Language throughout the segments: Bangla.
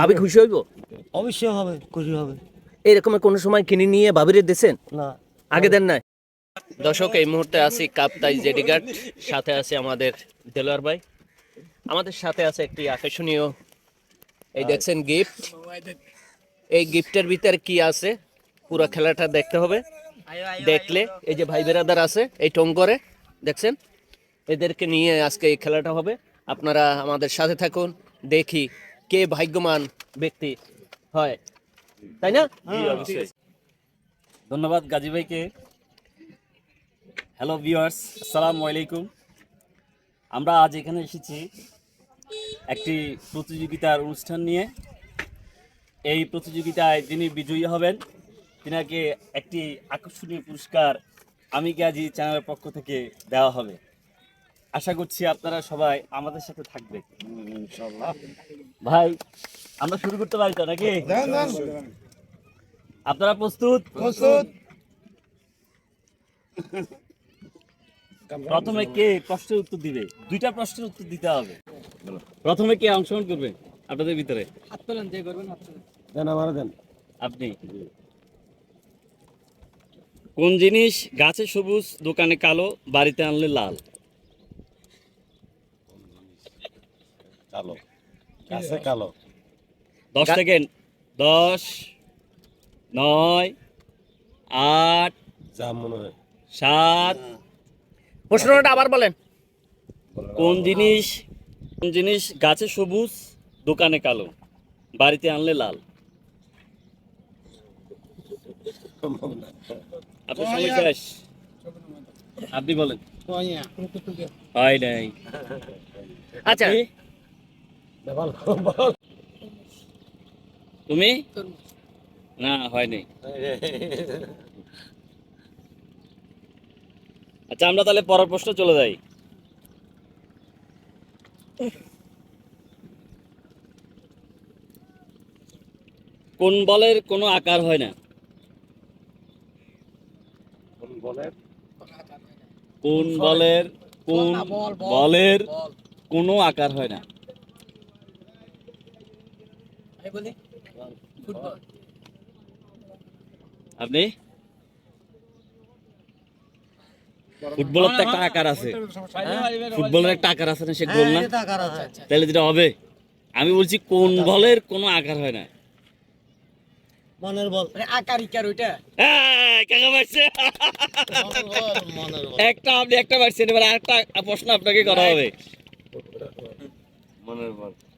ভাবি খুশি হইব? অবশ্যই হবে খুশি হবে। এরকম কোনো সময় কিনে নিয়ে ভাবিরে দিছেন? না। আগে দেন নাই? দর্শক এই মুহূর্তে আছি কাপ্তাই জেডিঘাট সাথে আছে আমাদের দেলোয়ার ভাই। আমাদের সাথে আছে একটি আকর্ষণীয় এই দেখছেন গিফট। এই গিফটের ভিতরে কি আছে? পুরো খেলাটা দেখতে হবে। দেখলে এই যে ভাই বেরাদার আছে এই টঙ্গরে দেখছেন? এদেরকে নিয়ে আজকে এই খেলাটা হবে। আপনারা আমাদের সাথে থাকুন দেখি কে ভাগ্যবান ব্যক্তি? হয়। তাই না? ধন্যবাদ গাজী ভাইকে। হ্যালো ভিউয়ার্স আসসালামু আলাইকুম। আমরা আজ এখানে এসেছি একটি প্রতিযোগিতার অনুষ্ঠান নিয়ে। এই প্রতিযোগিতায় যিনি বিজয়ী হবেন। তিনাকে একটি আকর্ষণীয় পুরস্কার আমি গাজী চ্যানেলের পক্ষ থেকে দেওয়া হবে। আশা করছি আপনারা সবাই আমাদের সাথে থাকবে ভাই আমরা শুরু করতে পারি তো নাকি? আপনারা প্রস্তুত? প্রস্তুত। প্রথমে কে প্রশ্নের উত্তর দিবে? দুইটা প্রশ্নের উত্তর দিতে হবে। প্রথমে কে অংশগ্রহণ করবে আপনাদের ভিতরে? দেন আমার দেন। আপনি। কোন জিনিস গাছে সবুজ দোকানে কালো বাড়িতে আনলে লাল? কালো। গাছে কালো। দশ সেকেন্ড। দশ নয় আট যা মনে হয়। সাত। প্রশ্নটা আবার বলেন। কোন জিনিস কোন জিনিস গাছে সবুজ দোকানে কালো? বাড়িতে আনলে লাল। আপনার সময় শেষ। আপনি বলেন। হয় নাই। আচ্ছা। তুমি? না হয়নি। আচ্ছা আমরা তাহলে পরের প্রশ্ন চলে যাই। কোন বলের কোনো আকার হয় না? কোন বলের? কোন বলের কোনো আকার হয় না? আপনি? ফুটবলের তো একটা আকার আছে। ফুটবলের একটা আকার আছে না সে গোল না? তাহলে যেটা হবে আমি বলছি কোন বলের কোনো আকার হয় না। মনের বল। এই, কাকা মারছে। একটা আপনি একটা মারছেন এবার আরেকটা প্রশ্ন আপনাকে করা হবে। মনের বল। আকার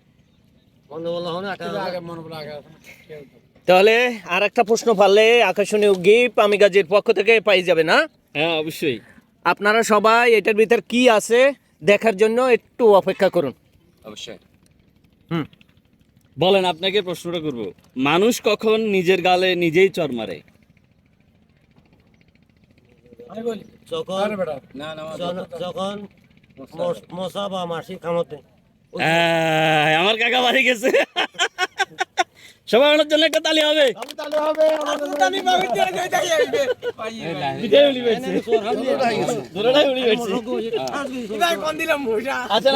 তাহলে আর একটা প্রশ্ন পারলে আকর্ষণীয় গিফট আমি গাজীর পক্ষ থেকে পাই যাবে না? হ্যাঁ অবশ্যই। আপনারা সবাই এটার ভিতর কি আছে দেখার জন্য একটু অপেক্ষা করুন। অবশ্যই। হুম। বলেন আপনাকে প্রশ্নটা করব। মানুষ কখন নিজের গালে নিজেই চর মারে? যখন যখন মশ- মশা বা মাসি খামতে এই, আমার কাকা বাড়ি গেছে সবাই ওনার জন্য একটা তালি হবে। আচ্ছা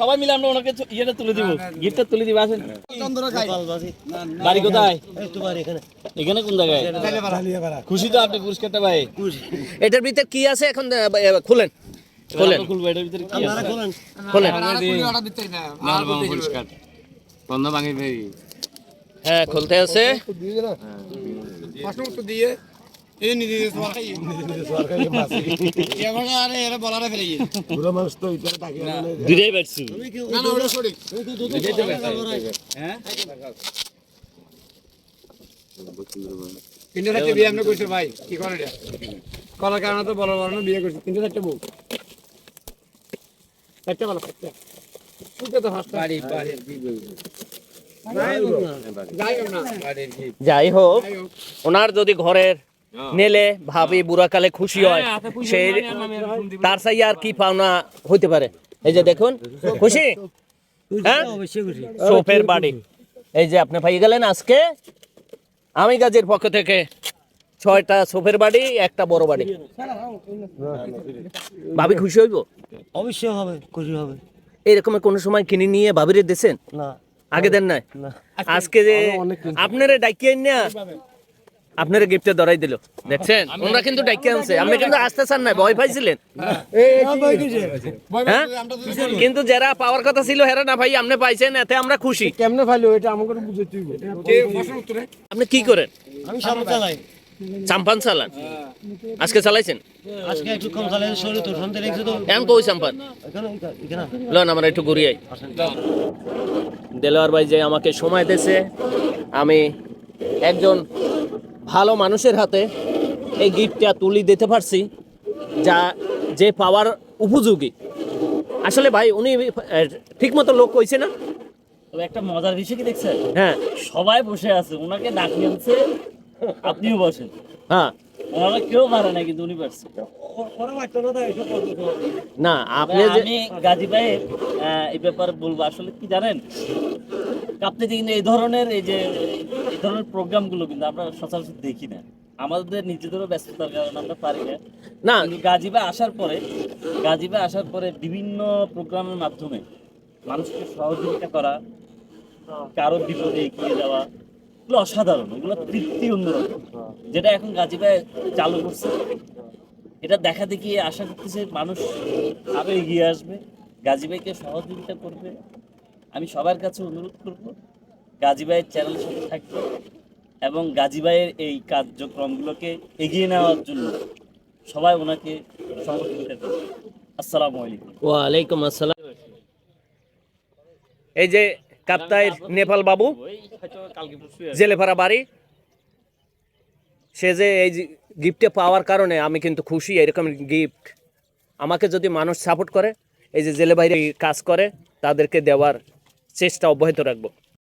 সবাই মিলে আমরা ওনাকে ইয়েটা তুলে দিব গিফটটা তুলে দিব আসেন বাড়ি কোথায় এখানে এখানে কোন জায়গায় খুশি তো আপনি পুরস্কারটা পাই এটার ভিতর কি আছে এখন খুলেন খোলেন। খুলবো এটার ভিতরে কি আপনারা আছে? খোলেন। খোলেন। হ্যাঁ খুলতে আছে। দুটাই পারছি তিনটে চারটে বিয়ে আমরা করছি ভাই। কি করে কলার কারণে তো বড় বড় বিয়ে করছি। তিনটে চারটে বউ। চারটে বলো চারটে শুনতে তো ফার্স্ট বাড়ি বাড়ি যাই হোক। যাই হোক ওনার যদি ঘরের নেলে ভাবি বুড়াকালে খুশি হয় সেই তার সাই আর কি পাওনা হইতে পারে? এই যে দেখুন খুশি? হ্যাঁ? সোফের বাড়ি। এই যে আপনি পাই গেলেন আজকে আমি গাজীর পক্ষ থেকে। ছয়টা সোফের বাড়ি একটা বড় বাড়ি। ভাবি খুশি হইব? অবশ্যই হবে খুশি হবে। এরকম কোনো সময় কিনে নিয়ে ভাবিরে দিছেন? না। আগে দেন নাই? না। আজকে যে আপনারা ডাকিয়ে না আপনারা গিফটে ধরাই দিল। দেখছেন? ওনারা কিন্তু ডাকিয়ে আনছে। আপনি কিন্তু আসতে চান না ভয় পাইছিলেন। হ্যাঁ? কিন্তু যারা পাওয়ার কথা ছিল হেরা না ভাই আপনি পাইছেন এতে আমরা খুশি। কেমনে ফাইলো এটা আমাকে বুঝে আপনি কি করেন? আমি সামনে চালাই। চাম্পান চালান? আজকে চালাইছেন? আজকে একটু কম চালাই শরীর তো তো। এখন কই চাম্পান? লন আমরা একটু দেলোয়ার ভাই যে আমাকে সময় দিয়েছে আমি একজন ভালো মানুষের হাতে এই গিফটটা তুলি দিতে পারছি যা যে পাওয়ার উপযোগী। আসলে ভাই উনি ঠিক মতো লোক কইছে না? একটা মজার বিষয় কি দেখছেন? হ্যাঁ। সবাই বসে আছে ওনাকে ডাকিয়ে আনছে আপনিও বসেন। হ্যাঁ। ওনারা কেউ পারে না কিন্তু উনি পারছে না তাই সব করতে না আপনি যে আমি গাজী ভাইয়ের এই ব্যাপারে বলব। আসলে কি জানেন? কিন্তু এই ধরনের এই যে এই ধরনের প্রোগ্রামগুলো কিন্তু আমরা সচরাচর দেখি না। আমাদের নিজেদেরও ব্যস্ততার কারণে আমরা পারি না। না। কিন্তু গাজী ভাই আসার পরে গাজী ভাই আসার পরে বিভিন্ন প্রোগ্রামের মাধ্যমে মানুষকে সহযোগিতা করা কারও বিপদে এগিয়ে যাওয়া এগুলো অসাধারণ, এগুলো তৃপ্তি অন্যরকম যেটা এখন গাজী ভাই চালু করছে। এটা দেখা দেখি আশা করতেছে মানুষ আরও এগিয়ে আসবে। গাজী ভাইকে সহযোগিতা করবে। আমি সবার কাছে অনুরোধ করব গাজী ভাইয়ের চ্যানেলের সাথে থাকবে এবং গাজী ভাইয়ের এই কার্যক্রমগুলোকে এগিয়ে নেওয়ার জন্য সবাই ওনাকে সহযোগিতা করবে আসসালামু আলাইকুম। ওয়ালাইকুম আসসালাম। এই যে কাপ্তাইর নেপাল বাবু। জেলেপাড়া বাড়ি। সে যে এই গিফটে পাওয়ার কারণে আমি কিন্তু খুশি এরকম গিফট আমাকে যদি মানুষ সাপোর্ট করে এই যে জেলে বাইরে কাজ করে তাদেরকে দেওয়ার চেষ্টা অব্যাহত রাখব।